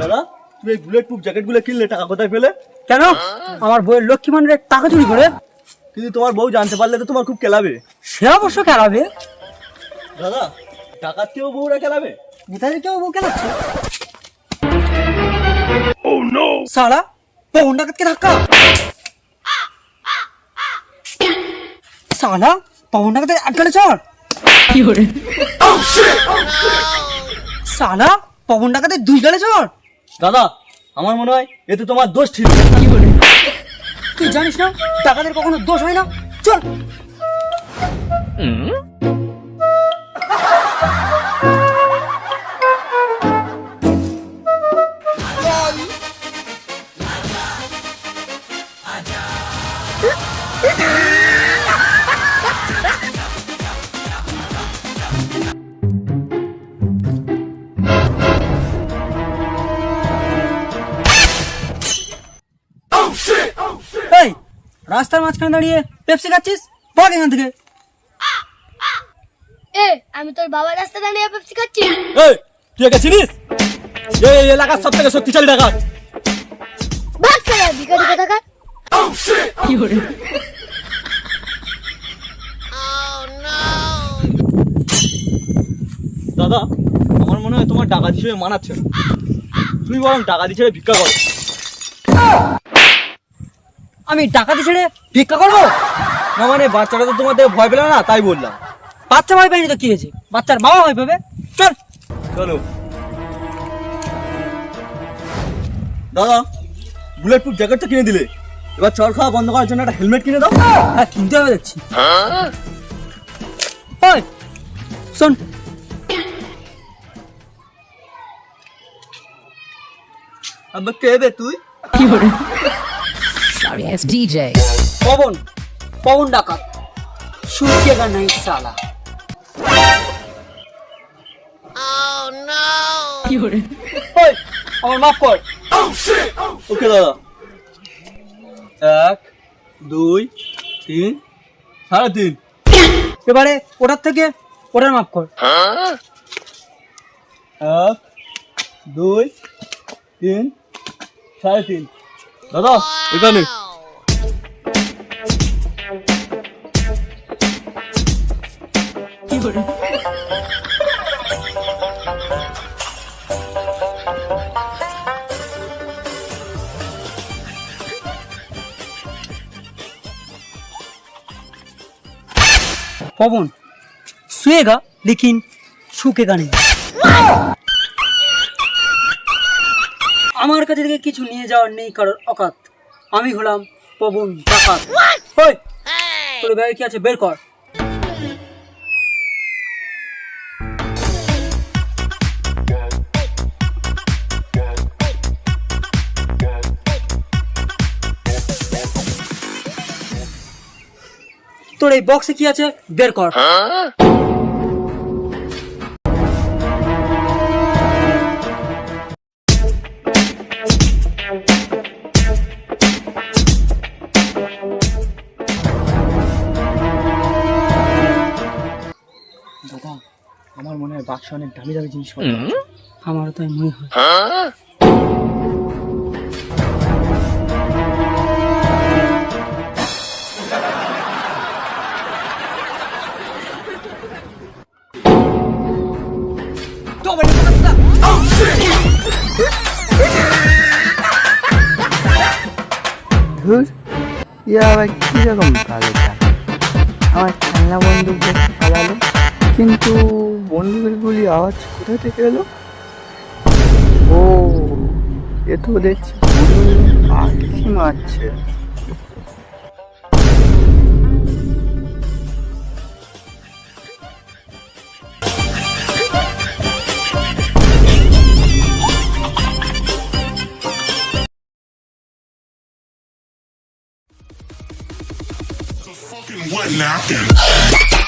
দাদা তুমি এই বুলেট প্রুফ জ্যাকেটগুলো কিনলে টাকা কোথায় পেলে? কেন? আমার বইয়ের লক্ষ্মী ভান্ডারের টাকা চুরি করে? কিন্তু তোমার বউ জানতে পারলে তো তোমার খুব কেলাবে। সে অবশ্য খেলাবে দাদা টাকার থেকেও বউরা কেলাবে? নেতাজি কেউ বউ খেলাচ্ছে সালা পবন ডাকাতকে ধাক্কা। সালা পবন ডাকাতের এক গালে চড় সালা পবন ডাকাতের দুই গালে চড় দাদা আমার মনে হয় এতে তোমার দোষ ছিল তুই জানিস না ডাকাতের কখনো দোষ হয় না? চল। এই রাস্তার মাঝখানে দাঁড়িয়ে পেপসি খাচ্ছিস? ভাগ এখান থেকে। এ আমি তোর বাবার রাস্তা দাঁড়িয়ে পেপসি খাচ্ছি। এই তুই একে চিনিস? এই এলাকার সব থেকে শক্তিশালী ডাকাত। ভাগ ফেরা ভিখারি কোথাকার দাদা আমার মনে হয় তোমার ডাকাতি হিসেবে মানাচ্ছে না। তুমি বরং ডাকাতি ছেড়ে ভিক্ষা করো। আমি ডাকাতি ছেড়ে ভিক্ষা করব? না মানে বাচ্চাটা তো তোমাদের ভয় পেলে না তাই বললাম। বাচ্চা ভয় পাইনি তো কি হয়েছে? বাচ্চার বাবা ভয় পাবে? চল। চলো। দাদা বুলেট প্রুফ জ্যাকেটটা কিনে দিলে। এবার চর খাওয়া বন্ধ করার জন্য একটা হেলমেট কিনে দাও। হ্যাঁ কিনতে হবে দেখছি। ওই শোন। আব্বা কে বে তুই? কি Sorry ass DJ. Pawan Pawan ডাকাত। শুকিয়েগা নাই সালা। ওই আমার মাফ কর ওকে দাদা। এক দুই তিন সাড়ে তিন। এবারে ওটার থেকে ওটার মাফ কর। এক দুই তিন সাড়ে তিন। দাদা এখানে। पवन सोएगा लेकिन শুকেগা নেই আমার কাছে থেকে কিছু নিয়ে যাওয়ার নেই কারোর অকাত আমি হলাম পবন ডাকাত ওই তোর ব্যাগে কি আছে বের কর তোর এই বক্সে কি আছে? বের কর। দাদা আমার মনে হয় বাক্স অনেক দামি দামি জিনিস আমারও তাই মনে হয়? ধুর। ইয়া আবার কীরকম ভালোটা আমার খেলনা বন্দুক খেলালো কিন্তু বন্দুকের গুলি আওয়াজ কোথা থেকে এলো? ও এ তো দেখছি পাখি মারছে। What now?